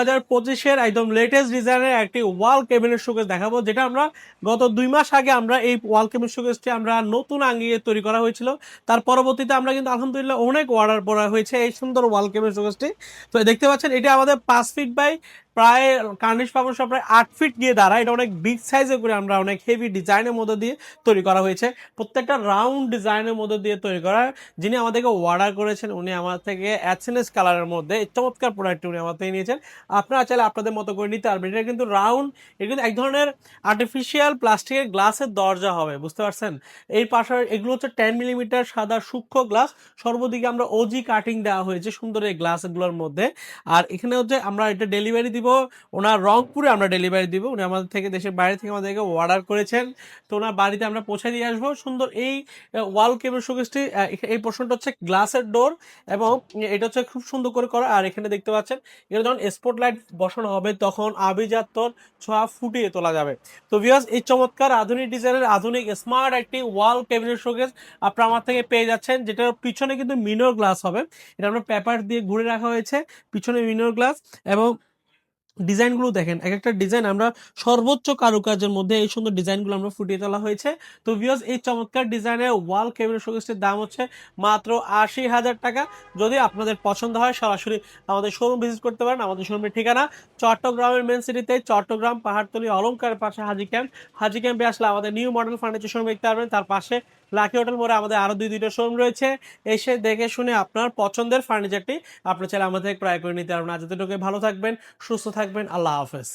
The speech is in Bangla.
হাজার পঁচিশের একদম লেটেস্ট ডিজাইনের একটি ওয়াল কেবিনেট শোকেস দেখাবো, যেটা আমরা গত দুই মাস আগে আমরা এই ওয়াল কেবিনেট শোকেসটি আমরা নতুন আঙ্গিয়ে তৈরি করা হয়েছিল। তার পরবর্তীতে আমরা কিন্তু আলহামদুলিল্লাহ অনেক অর্ডার করা হয়েছে এই সুন্দর ওয়াল কেবিনেট শোকেসটি তো দেখতে পাচ্ছেন, এটা আমাদের পাঁচ ফিট বাই প্রায় কার্নিশ পাবন সব প্রায় আট ফিট গিয়ে দাঁড়ায়। এটা অনেক বিগ সাইজে করে আমরা অনেক হেভি ডিজাইনের মধ্যে দিয়ে তৈরি করা হয়েছে। প্রত্যেকটা রাউন্ড ডিজাইনের মধ্যে দিয়ে তৈরি করা। যিনি আমাদেরকে অর্ডার করেছেন, উনি আমার থেকে অ্যাচেনেস কালারের মধ্যে চমৎকার প্রোডাক্টটি উনি আমার থেকে নিয়েছেন। আপনারা চাইলে আপনাদের মতো করে নিতে পারবেন। এটা কিন্তু রাউন্ড এটা কিন্তু এক ধরনের আর্টিফিশিয়াল প্লাস্টিকের গ্লাসের দরজা হবে, বুঝতে পারছেন? এর পাশে এগুলো হচ্ছে টেন মিলিমিটার সাদা সূক্ষ্ম গ্লাস সর্বদিকে আমরা ওজি কাটিং দেওয়া হয়েছে সুন্দর এই গ্লাসগুলোর মধ্যে। আর এখানে হচ্ছে আমরা এটা ডেলিভারি দিব ওনার রংপুরে আমরা ডেলিভারি দিব। উনি আমাদের থেকে, দেশের বাইরে থেকে আমাদেরকে অর্ডার করেছেন। তো ওনার বাড়িতে আমরা পৌঁছে দিয়ে আসব। সুন্দর এই ওয়াল কেবল শোকেসটি এই পোর্শনটা হচ্ছে গ্লাসের ডোর এবং এটা হচ্ছে খুব সুন্দর করে করা। আর এখানে দেখতে পাচ্ছেন এটা যখন স্পট লাইট বসানো হবে, তখন আভিজাত্যর ছোঁয়া ফুটিয়ে তোলা যাবে। তো ভিউয়ার্স এই চমৎকার আধুনিক ডিজাইনের আধুনিক স্মার্ট একটি ওয়াল ক্যাবিনেট শোকেস আপনারা আমার থেকে পেয়ে যাচ্ছেন, যেটার পিছনে কিন্তু মিনোর গ্লাস হবে। এটা আমরা পেপার দিয়ে ঘুরে রাখা হয়েছে, পিছনে মিনোর গ্লাস এবং ডিজাইনগুলো দেখেন, এক একটা ডিজাইন আমরা সর্বোচ্চ কারুকাজের মধ্যে এই সুন্দর ডিজাইনগুলো আমরা ফুটিয়ে তোলা হয়েছে। তো ভিউয়ার্স এই চমৎকার ডিজাইনের ওয়াল ক্যাবিনেট শোকেসটির দাম হচ্ছে মাত্র আশি হাজার টাকা। যদি আপনাদের পছন্দ হয়, সরাসরি আমাদের শোরুম ভিজিট করতে পারেন। আমাদের শোরুমের ঠিকানা চট্টগ্রামের মেন সিটিতে চট্টগ্রাম পাহাড়তলি অলঙ্কারের পাশে হাজি ক্যাম্প হাজি ক্যাম্পে আসলে আমাদের নিউ মডেল ফার্নিচার শোরুম দেখতে পারবেন। তার পাশে লাকি হোটেল মোড়ে আমাদের আরও দুই, দুইটা শোরুম রয়েছে। এসে দেখে শুনে আপনার পছন্দের ফার্নিচারটি আপনি চাইলে আমাদের ক্রয় করে নিতে পারবেন। আজ ভালো থাকবেন, সুস্থ থাকবেন আল্লাহ হাফেজ